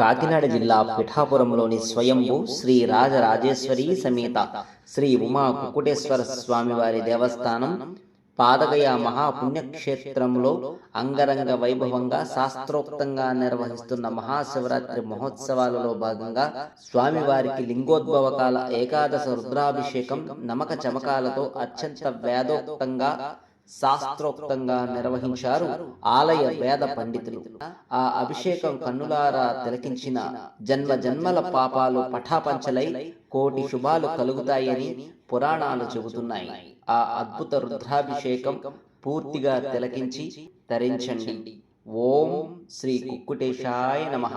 కాకినాడ జిల్లా పిఠాపురంలోని స్వయంభూ శ్రీ రాజరాజేశ్వరి సమేత శ్రీ ఉమా కుకుటేశ్వర స్వామివారి దేవస్థానం పాదగయ మహాపుణ్యక్షేత్రంలో అంగరంగ వైభవంగా శాస్త్రోక్తంగా నిర్వహిస్తున్న మహాశివరాత్రి మహోత్సవాలలో భాగంగా స్వామివారికి లింగోద్భవ కాల ఏకాదశ రుద్రాభిషేకం నమక చమకాలతో అత్యంత వేదోక్తంగా శాస్త్రోక్తంగా నిర్వహించారు ఆలయ వేద పండితులు. ఆ అభిషేకం కన్నులారా తిలకించిన జన్మ జన్మల పాపాలు పఠాపంచలై కోటి శుభాలు కలుగుతాయని పురాణాలు చెబుతున్నాయి. ఆ అద్భుత రుద్రాభిషేకం పూర్తిగా తిలకించి తరించండి. ఓం శ్రీ కుక్కుటేశాయ నమః.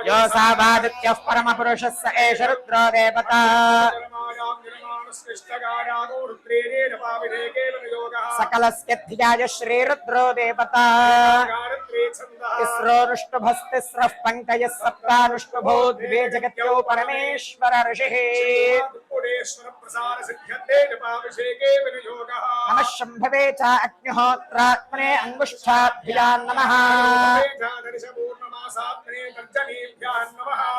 ऋषिः योऽसावादित्यः परमपुरुषः स एष रुद्रो देवता सकलस्य धियाय श्रीरुद्रो देवता तिस्रोऽनुष्टुभस्तिस्रः पङ्कजः सप्तानुष्टुभो द्वे जगत्यो परमेश्वर ऋषिः नमः शम्भवे च अग्निहोत्रात्मने अङ्गुष्ठाभ्याम् नमः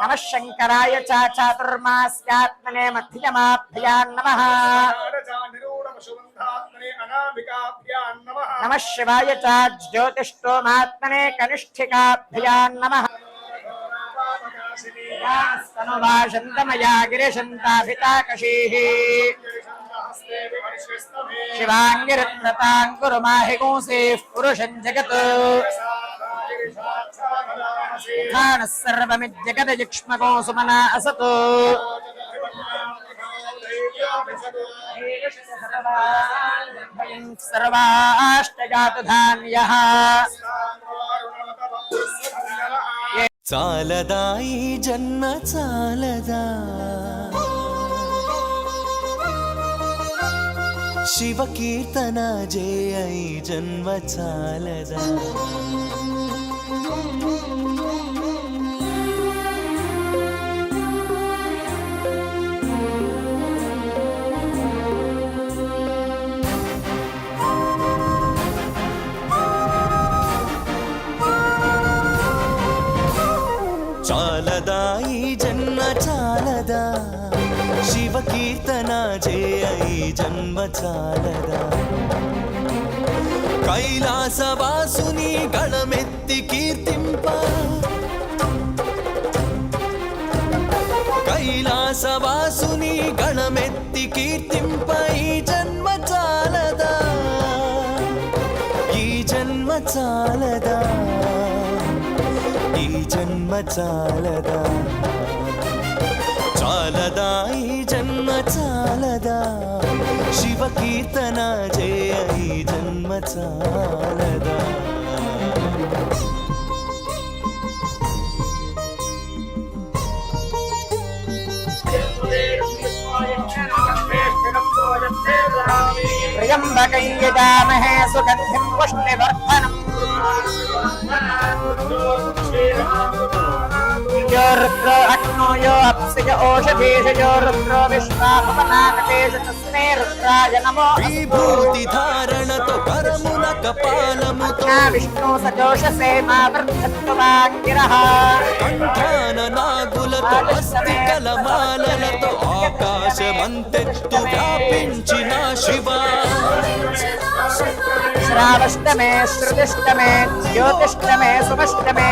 नमः शङ्कराय च चातुर्मास्यात्मने मध्यमाभ्याम् नमः नमः शिवाय च ज्योतिष्टोमात्मने कनिष्ठिकाभ्याम् नमः स्तनुभाषन्तमया गिरिशन्ताभिताकशीः शिवाङ्गिरत्नताङ्कुरुमाहिगुंसेः पुरुषम् जगत् ఉత్థాన సర్వమిజగద యుక్ష్మగో సుమన అసతు. సర్వాష్టజాతుధాన్య చాలదా ఈ జన్మ చాలదా. శివ కీర్తన జయ జన్మ చాలదా. చాలదా ఈ జన్మ చాలదా శివ కీర్తన చేయ ఈ జన్మ చాలదా. కైలాసవాసుని గళమెత్తి కీర్తింప. కైలాసవాసుని గణమెత్తి కీర్తింప. ఈ జన్మ చాలదా? ఈ జన్మ చాలదా? ఈ జన్మ చాలదా? చాలదా? ఈ జన్మ చాలదా? శివ కీర్తన జయ ఈ జన్మ చాలదా? त्र्यम्बकै यजामहे सुगन्धिं पुष्टिवर्धनम्। यो रुद्रो अग्नो यो अप्सि यो ओषधीष यो रुद्रो विश्वापवनाकटेश तस्मै रुद्राय नमो విభూతి ధారణతో కరమున కపాలముతో अस्तु विष्णु सजोषसे मा वर्धत्ववाङ्गिरः కంఠాన నాగులతో అస్థి కలమాలలతో ఆకాశమంతెత్తు వ్యాపించిన శివ श्रावष्टमे श्रुतिष्टमे ज्योतिष्टमे सुमष्टमे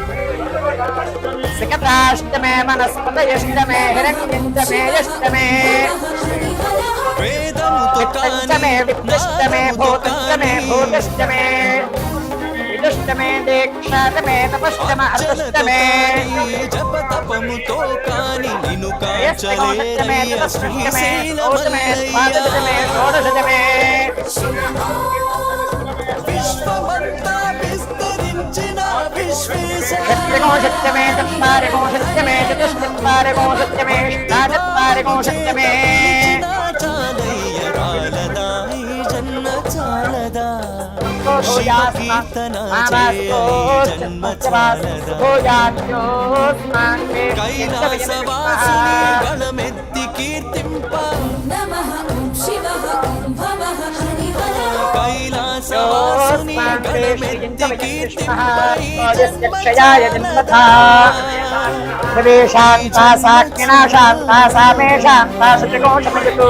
सिकताष्टमे मनस्पतयष्टमे हिरण्यञ्जमे यष्टमे वेदमुतमे विष्टमे भूतष्टमे भूतष्टमे ष्टमे दीक्षातमे तपष्टम अर्थष्टमे जप तपमुतो कानि निनु काचले श्रीशीलमे षोडशतमे त्रिकोशत्यमे चत्वारिकोशत्यमे चतुश्चत्वारिकोशत्यमे षट्चत्वारिकोशत्यमे कैलासवासुनि बलमे కైలాసవాసుని గళమెత్తి కీర్తింప ఈ జన్మ క్షయాయ జన్మథా ప్రవేశాంతా సాక్షిణా శాంతా సామే శాంతా శుచికోశమయతు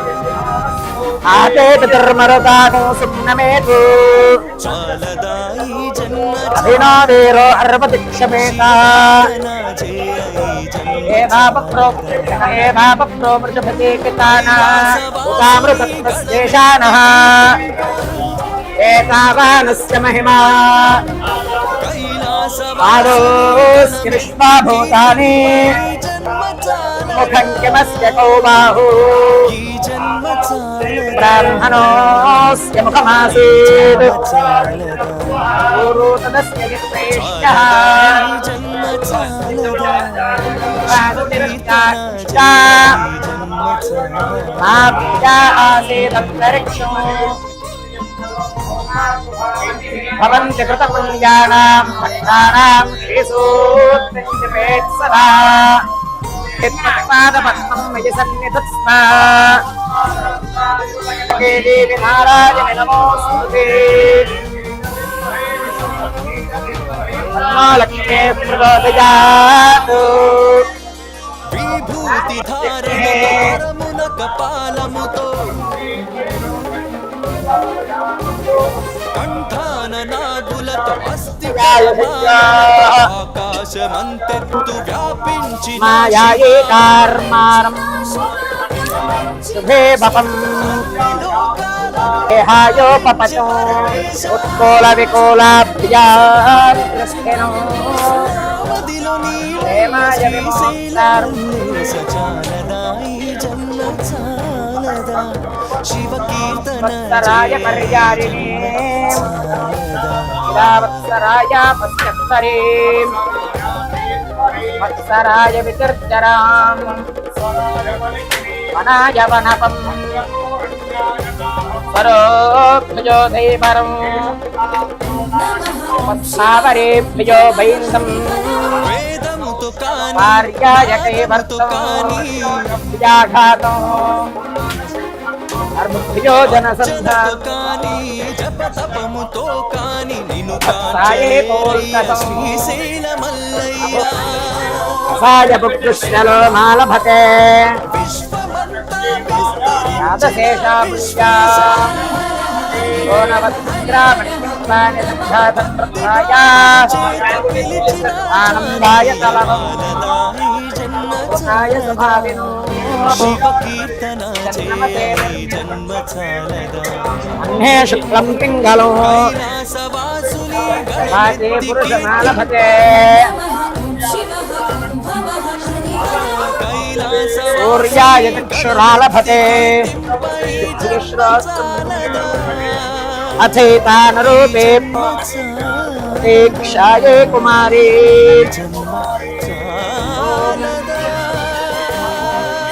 ఆతే పితర్మరదాగో సుప్నమేతు చాలదా ఈ జన్మ అభినో వీరో అర్వదిక్షమేత చాలనా జయ ఈ జన్మ ఏతామృతేషానః ఏతావానస్య మహిమా. పాదోస్య విశ్వాభూతాని. ముఖం కిమస్య చాలదా బ్రాహ్మణోస్య ముఖమాసీత్ చాలదా పూర్వోతదస్య గిత్రైష్యః ఈ జన్మ చాలదా పాదుతిరుష్టాక్షా ఈ జన్మ మయి దేవి నారాయణ నమోస్తుతే లక్ష్మీ ప్రచోదయాత్ విభూతి ధారణ కపాలముతో కంఠాన నాగులతో అస్థి ఆకాశమంతెత్తు వ్యాపించిన మాయాయే కార్మారం? శుభే బపం దేహాయోపపచం ఉత్కోల వికోలాభ్యాస్తినో మదిలో ప్రేమాయ విమోక్తారం చాలదా ఈ జన్మ చాలదా శివ కీర్తన వత్సరాయ పర్యారిణే వత్సరాయ పశ్చత్తరే వత్సరాయ వికర్జరాం వనాయ వనపం పరోభ్యజో దైవరం వేదముతో కాని భార్యాయ వేదముతో కైవర్తం కాని విజాఘాతం అర్భుభ్యో జనసంధానం జపముతో కాని జప తపముతో కాని నిన్ను సాయే కాచేరయ్య పౌర్ణకం. శ్రీశైల మల్లయ్య సాయ పుకృష్ణలో మాలభతే सूर्याय चक्षुरालभते। अथेतानरूपे प्रतीक्षाये कुमारी।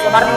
सुवर्ण।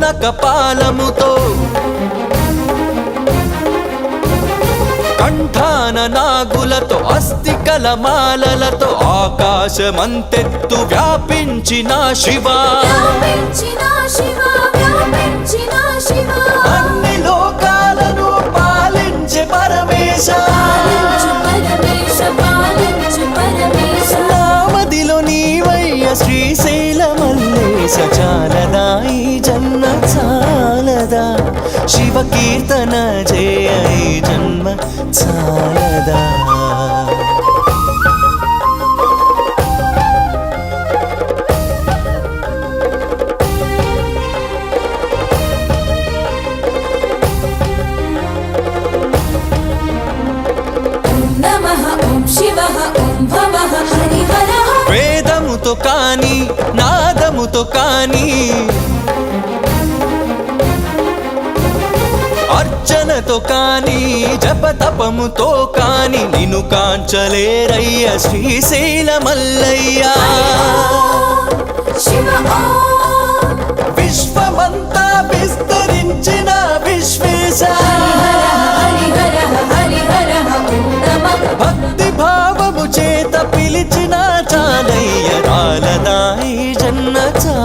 కరమున కపాలముతో కంఠాన నాగులతో అస్థికల మాలలతో ఆకాశమంతెత్తు వ్యాపించిన శివా. అన్ని లోకాలను పాలించే పరమేశ. నామదిలో నీవయ్య చాలదా శివ కీర్తన జయ జన్మ హరిహరః వేదముతో కాని నాదముతో కాని అర్చనతో కాని జపతపముతో కాని నిన్ను కాంచలేరయ్య శ్రీశైల మల్లయ్యా. విశ్వమంతా విస్తరించిన విశ్వేశ. భక్తి భావము చేత పిలిచిన చాలయ్య చాలదా ఈ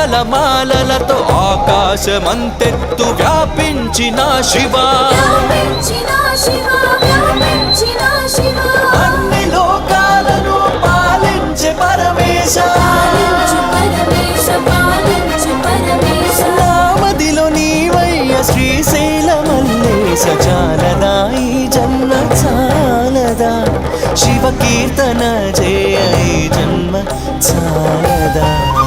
అస్థి కలమాలలతో ఆకాశమంతెత్తు వ్యాపించిన శివ. శివ వ్యాపించిన శివ. అన్ని లోకాలను పాలించే పరమేశ. పాలించు పరమేశ పాలించు పరమేశ. నామదిలో నీవయ్య శ్రీశైల మల్లేశ చాలదా ఈ జన్మ చాలదా. శివ కీర్తన జయ జన్మ చాలదా.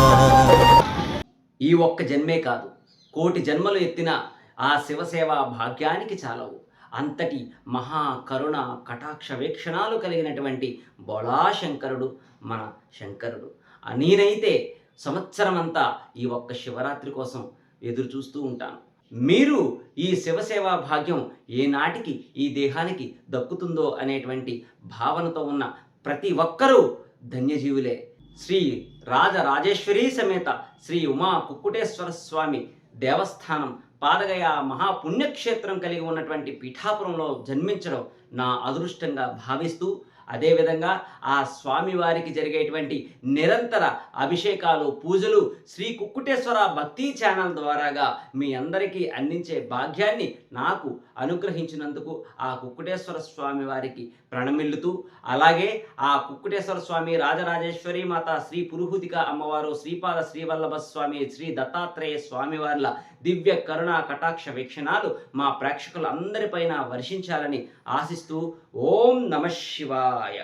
ఈ ఒక్క జన్మే కాదు కోటి జన్మలు ఎత్తిన ఆ శివసేవ భాగ్యానికి చాలవు. అంతటి మహా కరుణ కటాక్ష వీక్షణాలు కలిగినటువంటి బోళాశంకరుడు మన శంకరుడు. నేనైతే సంవత్సరమంతా ఈ ఒక్క శివరాత్రి కోసం ఎదురు చూస్తూ ఉంటాను. మీరు ఈ శివసేవా భాగ్యం ఏనాటికి ఈ దేహానికి దక్కుతుందో అనేటువంటి భావనతో ఉన్న ప్రతి ఒక్కరూ ధన్యజీవులే. శ్రీ రాజరాజేశ్వరీ సమేత శ్రీ ఉమా కుక్కుటేశ్వర స్వామి దేవస్థానం పాదగయ మహాపుణ్యక్షేత్రం కలిగి ఉన్నటువంటి పీఠాపురంలో జన్మించడం నా అదృష్టంగా భావిస్తూ అదేవిధంగా ఆ స్వామివారికి జరిగేటువంటి నిరంతర అభిషేకాలు పూజలు శ్రీ కుక్కుటేశ్వర భక్తి ఛానల్ ద్వారాగా మీ అందరికీ అందించే భాగ్యాన్ని నాకు అనుగ్రహించినందుకు ఆ కుక్కుటేశ్వర స్వామి వారికి ప్రణమిల్లుతూ అలాగే ఆ కుక్కుటేశ్వర స్వామి రాజరాజేశ్వరి మాత శ్రీ పురుహుతిక అమ్మవారు శ్రీపాద శ్రీవల్లభ స్వామి శ్రీ దత్తాత్రేయ స్వామివార్ల దివ్య కరుణ కటాక్ష వీక్షణాలు మా ప్రేక్షకులందరిపైన వర్షించాలని ఆశిస్తూ ఓం నమ శివాయ.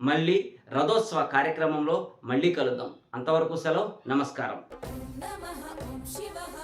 మళ్ళీ రథోత్సవ కార్యక్రమంలో మళ్ళీ కలుద్దాం. అంతవరకు సెలవు నమస్కారం. నమః శివః